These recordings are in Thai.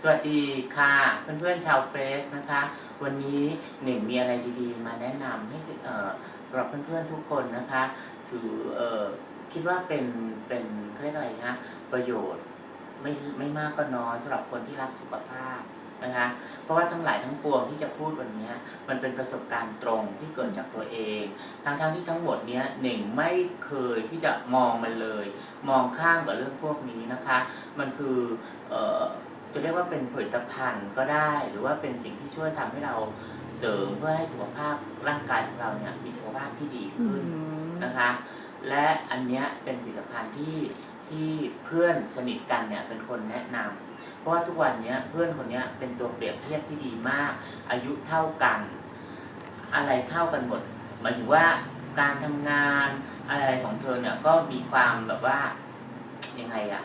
สวัสดีค่ะ เพื่อนๆชาวเฟซนะคะ วันนี้หนึ่งมีอะไรดีๆ มาแนะนำให้เอ่อรับเพื่อนๆทุกคนนะคะถือเอ่อคิดว่าเป็นเป็นเขาเรียกอะไรนะประโยชน์ไม่ไม่มากก็น้อยสำหรับคนที่รักสุขภาพ นะคะ เพราะว่าทั้งหลายทั้งปวงที่จะพูดวันเนี้ยมันเป็นประสบการณ์ตรงที่เกิดจากตัวเองทั้งๆที่ทั้งหมดเนี้ยหนึ่งไม่เคยที่จะมองมันเลย มองข้ามกับเรื่องพวกนี้นะคะ มันคือเอ่อจะเรียกว่าเป็นผลิตภัณฑ์ก็ได้ หรือว่าเป็นสิ่งที่ช่วยทำให้เราเสริมเพื่อให้สุขภาพร่างกายของเราเนี่ยมีสุขภาพที่ดีขึ้นนะคะ และอันเนี้ยเป็นผลิตภัณฑ์ที่ ที่เพื่อนสนิทกันเนี่ยเป็นคนแนะนำเพราะว่าทุกวันเนี้ยเพื่อนคนเนี้ยเป็นตัวเปรียบเทียบที่ดีมาก อายุเท่ากัน อะไรเท่ากันหมดหมายถึงว่าการทำงานอะไรของเธอเนี่ยก็มีความแบบว่ายังไงอะ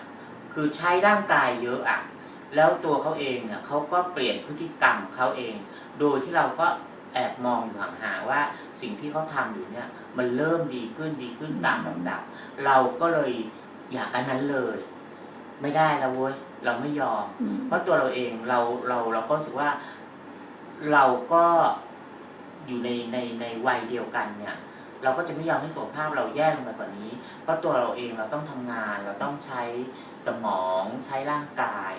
คือใช้ร่างกายเยอะอะแล้วตัวเขาเองเนี่ยเขาก็เปลี่ยนพฤติกรรมเขาเอง โดยที่เราก็แอบมองอยู่ห่างๆว่าสิ่งที่เขาทำอยู่เนี่ยมันเริ่มดีขึ้นดีขึ้นตามลำดับ เราก็เลย อยากอันนั้นเลย ไม่ได้แล้วเว้ยเราไม่ยอมอืมเพราะตัวเราเองเราเราเราก็รู้สึกว่า เราก็อยู่ในในในวัยเดียวกันเนี่ย เราก็จะไม่ยอมให้สุขภาพเราแย่ลงไปกว่านี้ เพราะตัวเราเองเราต้องทำงาน เราต้องใช้สมองใช้ร่างกาย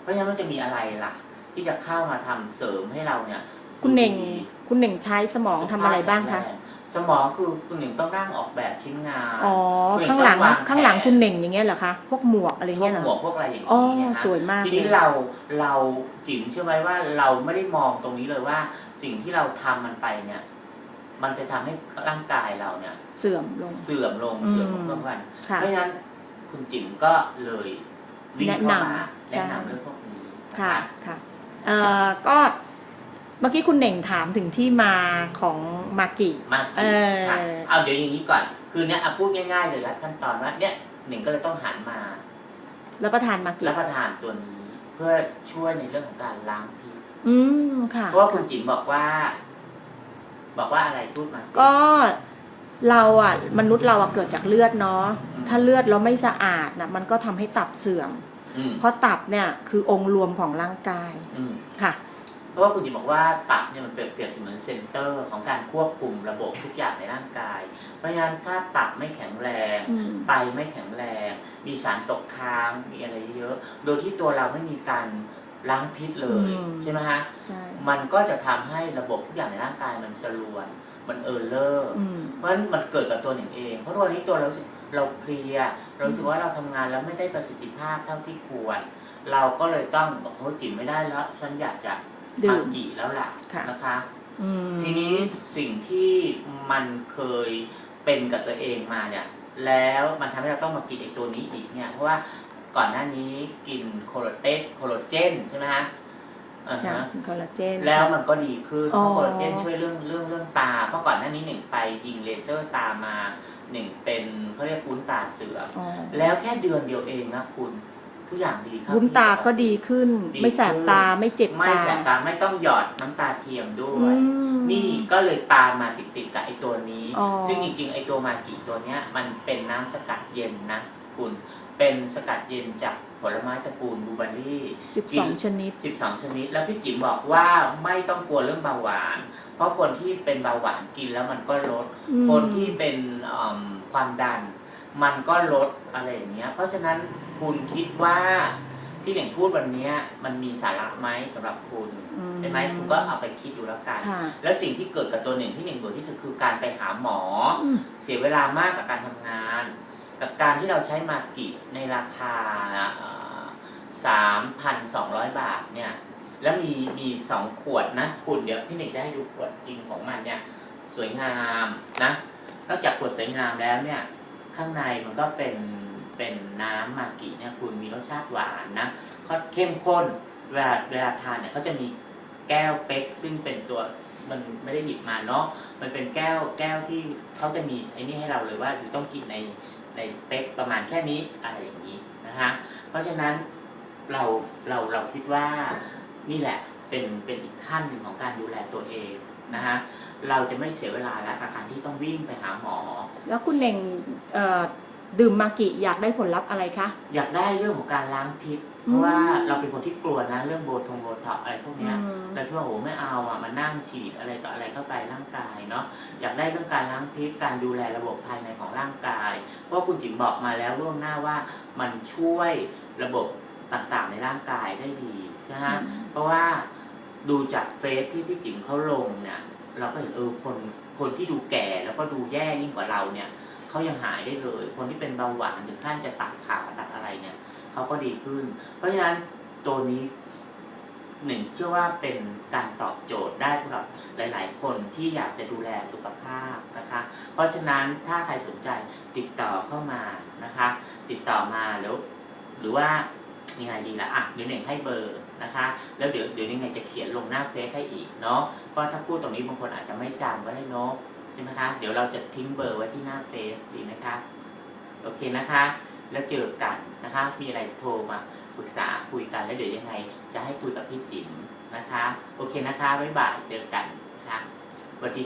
เพราะฉะนั้นมันจะมีอะไรล่ะ ที่จะเข้ามาทำเสริมให้เราเนี่ย คุณเหน่งดีคุณเหน่งใช้สมองทำอะไรบ้างคะ สมองคือคุณหนึ่งต้องนั่งออกแบบชิ้นงานอ๋อคุณเหน่งข้างหลังต้องวางแผนข้างหลังคุณเหน่งอย่างเงี้ยเหรอคะพวกหมวกอะไรพวเงี้กยเหรอหมวกพวกอะไรอย่างอ๋อนี้นะคะสวยมากทีนี้เลยเราเราจิ๋มเชื่อไหมว่าเราไม่ได้มองตรงนี้เลยว่า สิ่งที่เราทำมันไปเนี่ย มันไปทำให้ร่างกายเราเนี่ย เสื่อมลงเสื่อมลงอืมเสื่อมลงทุกวันค่ะเพราะฉะนั้นคุณจิ๋มก็เลยวิ่งเข้ามาแนะนำใช่แนะนำเรื่องพวกนี้นค่ะค่ะเอ่อก็ เมื่อกี้คุณเหน่งถามถึงที่มาของมากิมากเอที่อค่ะเอาเดี๋ยวอย่างนี้ก่อน คือเนี่ยเอาพูดง่ายๆเลยละขั้นตอนว่าเนี่ยหนึ่งก็เลยต้องหันมารับประทานมากิรับประทานตัวนี้ เพื่อช่วยในเรื่องของการล้างพิษอืมค่ะ เพราะว่าคุณจิ๋มบอกว่า บอกว่าอะไรพูดมาสิ ก็เราอะมนุษย์เราอะเกิดจากเลือดเนาะอืม ถ้าเลือดเราไม่สะอาดนะมันก็ทำให้ตับเสื่อม อืมเพราะตับเนี่ยคือองค์รวมของร่างกายอืม ค่ะเพ ราะว่าคุณจิ๋มบอกว่าตับเนี่ยมันเปรียบเปรียบเสมือนเซ็นเตอร์ของการควบคุมระบบทุกอย่างในร่างกาย เพราะฉะนั้นถ้าตับไม่แข็งแรงอืมไตไม่แข็งแรง มีสารตกค้างมีอะไรเยอะ โดยที่ตัวเราไม่มีการล้างพิษเลยอืมใช่ไหมฮะใช่มันก็จะทำให้ระบบทุกอย่างในร่างกายมันสลวน มันเออเลอร์อืมเพราะฉะนั้นมันเกิดกับตัวหนึ่งเอง เพราะตัวนี้ตัวเรารู้สึกเราเพลียเรารู้สึกว่าเราทำงานแล้วไม่ได้ประสิทธิภาพเท่าที่ควร เราก็เลยต้องบอกโอ้จิ๋มไม่ได้แล้วฉันอยากจะ ดื่มามกี่แล้วล่ะค่ะนะคะอืมทีนี้สิ่งที่มันเคยเป็นกับตัวเองมาเนี่ย แล้วมันทำให้เราต้องมากินไอ้ตัวนี้อีกเนี่ย เพราะว่าก่อนหน้านี้กินโคโลเตสโคโลเจนใช่ไหมฮะอ่าค่ะฮะคอลลาเจนแล้วมันก็ดีขึ้นเพอ๋อราะโคโลเจนช่วยเรื่องเรื่องเรื่องตาเพราะก่อนหน้านี้หนึ่งไปยิงเลเซอร์ตามาหนึ่งเป็นเขาเรียกวุ้นตาเสื่อมอ๋อแล้วแค่เดือนเดียวเองนะคุณ ทุกอย่างดีครับวุ้นตาก็ดีขึ้น ดีไม่แสบตาไม่เจ็บไม่ตา แสบตาไม่ต้องหยอดน้ำตาเทียมด้วอืยมนี่ก็เลยตามมาติดๆกับไอ้ตัวนี้ อ๋อ ซึ่งจริงๆ ไอ้ตัวมากิตัวเนี้ยมันเป็นน้ำสกัดเย็นนะคุณ เป็นสกัดเย็นจากผลไม้ตระกูลบลูเบอร์รี่ สิบสองชนิด 12 ชนิด แล้วพี่จิ๋มบอกว่าไม่ต้องกลัวเรื่องเบาหวาน เพราะคนที่เป็นเบาหวานกินแล้วมันก็ลด อืม คนที่เป็นอืมความดัน มันก็ลดอะไรอย่างเงี้ย เพราะฉะนั้น คุณคิดว่าที่เหน่งพูดวันเนี้ยมันมีสาระไหมสำหรับคุณอืมใช่ไหมคุณก็เอาไปคิดดูแล้วกันค่ะแล้วสิ่งที่เกิดกับตัวหนึ่งที่หนึ่งเบื่อที่สุดคือการไปหาหมออืมเสียเวลามากกับการทำงาน กับการที่เราใช้มากิในราคาสามพันสองร้อยบาทเนี่ย แล้วมีมีสองขวดนะคุณเดี๋ยวพี่หนึ่งจะให้ดูขวดจริงของมันเนี่ยสวยงามนะนอกจากขวดสวยงามแล้วเนี่ย ข้างในมันก็เป็น เป็นน้ำมากิเนี่ยคุณมีรสชาติหวานนะเขาเข้มข้นเวลาเวลาทานเนี่ยเขาจะมีแก้วเป๊กซึ่งเป็นตัวมันไม่ได้หยิบมาเนาะมันเป็นแก้วแก้วที่เขาจะมีไอ้นี่ให้เราเลยว่าอยู่ต้องกินในในสเปคประมาณแค่นี้อะไรอย่างนี้นะคะเพราะฉะนั้นเราเราเราคิดว่านี่แหละเป็นเป็นอีกขั้นหนึ่งของการดูแลตัวเองนะคะเราจะไม่เสียเวลาแล้วกับการที่ต้องวิ่งไปหาหมอ แล้วคุณเน่งเอ่อ ดื่มมากิอยากได้ผลลัพธ์อะไรคะ อยากได้เรื่องของการล้างพิษ เพราะว่าเราเป็นคนที่กลัวนะเรื่องโบทงโบท็อกซ์อะไรพวกเนี้ยอืม เราคิดว่าโอ้ไม่เอาอะมานั่งฉีดอะไรต่ออะไรเข้าไปร่างกายเนาะอยากได้เรื่องการล้างพิษการดูแลระบบภายในของร่างกาย เพราะคุณจิ๋มบอกมาแล้วล่วงหน้าว่ามันช่วยระบบต่างๆในร่างกายได้ดีนะฮะ เพราะว่าดูจากเฟซที่พี่จิ๋มเขาลงเนี่ย เราก็เห็นเออคนคนที่ดูแก่แล้วก็ดูแย่ยิ่งกว่าเราเนี่ย เขายังหายได้เลย คนที่เป็นเบาหวานถึงขั้นจะตัดขาตัดอะไรเนี่ยเขาก็ดีขึ้น เพราะฉะนั้นตัวนี้หนึ่งเชื่อว่าเป็นการตอบโจทย์ได้สำหรับหลาย ๆ คนที่อยากจะดูแลสุขภาพนะคะ เพราะฉะนั้นถ้าใครสนใจติดต่อเข้ามานะคะ ติดต่อมาแล้วหรือว่ายังไงดีละอะเดี๋ยวหนึ่งให้เบอร์นะคะ แล้วเดี๋ยวเดี๋ยวยังไงจะเขียนลงหน้าเฟซให้อีกเนาะเพราะถ้าพูดตรงนี้บางคนอาจจะไม่จำก็ได้เนาะ ช่ไหมคะ เดี๋ยวเราจะทิ้งเบอร์ไว้ที่หน้าเฟซดีไหมคะโอเคนะคะ แล้วเจอกันนะคะ มีอะไรโทรมาปรึกษาคุยกันแล้วเดี๋ยวยังไง จะให้คุยกับพี่จิ๋มนะคะ โอเคนะคะบ๊ายบายเจอกันนะคะสวัสดี